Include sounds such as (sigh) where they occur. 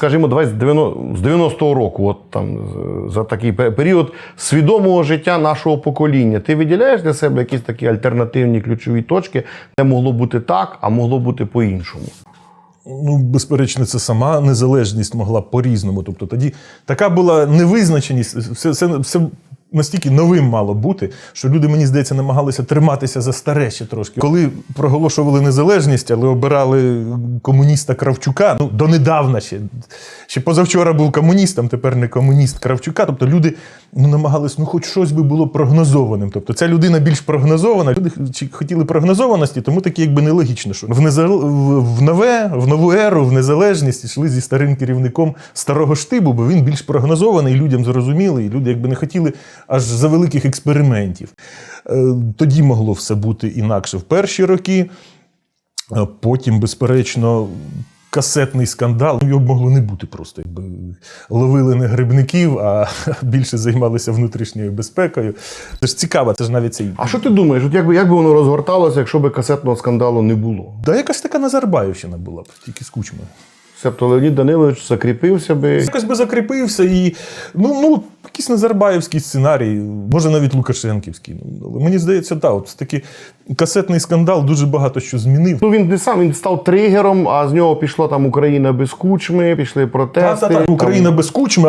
Скажімо, давай з 90 з 90-го року, от там за такий період свідомого життя нашого покоління. Ти виділяєш для себе якісь такі альтернативні ключові точки, де могло бути так, а могло бути по-іншому. Ну, безперечно, це сама незалежність могла по-різному. Тобто тоді така була невизначеність, все, все, все настільки новим мало бути, що люди, мені здається, намагалися триматися за старе ще трошки. Коли проголошували незалежність, але обирали комуніста Кравчука, ну донедавна ще. Ще позавчора був комуністом, тепер не комуніст Кравчука. Тобто люди ну, намагались, ну хоч щось би було прогнозованим. Тобто ця людина більш прогнозована. Люди хотіли прогнозованості, тому таке якби нелогічно, що в, незал... в- нове, в нову еру, в незалежність йшли зі старим керівником старого штибу, бо він більш прогнозований, людям зрозумілий, і люди якби не хотіли аж за великих експериментів. Е, Тоді могло все бути інакше в перші роки. Потім, безперечно, касетний скандал. Ну, Його могло не бути просто. Якби ловили не грибників, а (laughs) більше займалися внутрішньою безпекою. Це ж цікаво, це ж навіть цей. А що ти думаєш, от як би, як би воно розгорталося, якщо б касетного скандалу не було? Да якась така Назарбаївщина була б, тільки з кучмою. Себто Леонід Данилович закріпився би. Якось би закріпився і ну, ну якийсь Назарбаївський сценарій, може навіть Лукашенківський. Ну, Але мені здається, так, от такий касетний скандал дуже багато що змінив. Ну він не сам він став тригером, а з нього пішло там Україна без кучми, пішли протести. Та-та-та, там- Україна без кучми,